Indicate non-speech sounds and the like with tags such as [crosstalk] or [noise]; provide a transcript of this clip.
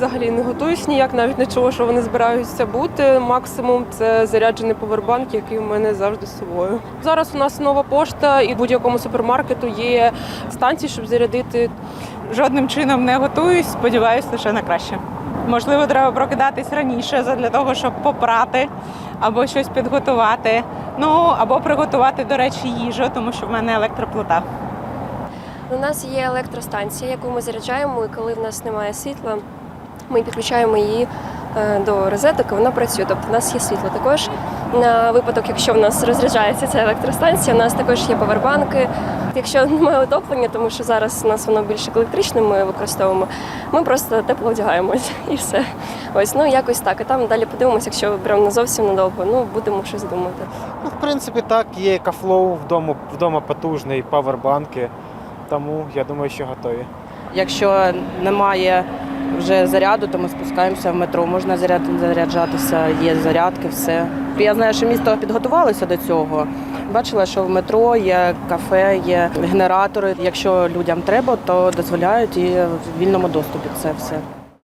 взагалі не готуюсь ніяк, навіть не чула, що вони збираються бути. Максимум це заряджений повербанк, який у мене завжди з собою. Зараз у нас нова пошта, і в будь-якому супермаркету є станції, щоб зарядити. Жодним чином не готуюсь, сподіваюся лише на краще. Можливо, треба прокидатись раніше для того, щоб попрати або щось підготувати. Ну або приготувати, до речі, їжу, тому що в мене електроплита. У нас є електростанція, яку ми заряджаємо, і коли в нас немає світла, ми підключаємо її е, до розеток, і вона працює. Тобто в нас є світло. Також на випадок, якщо в нас розряджається ця електростанція, у нас також є павербанки. Якщо [laughs] немає отоплення, тому що зараз у нас воно більше електричне, ми використовуємо. Ми просто тепло одягаємось [laughs] і все. Ось ну якось так. І там далі подивимося, якщо прям не зовсім недовго, ну будемо щось думати. Ну, в принципі, так, є Екафлоу, вдома, вдома потужний, павербанки. Тому я думаю, що готові. Якщо немає вже заряду, то ми спускаємося в метро. Можна заряд, заряджатися, є зарядки, все. Я знаю, що місто підготувалося до цього. Бачила, що в метро є кафе, є генератори. Якщо людям треба, то дозволяють і в вільному доступі це все.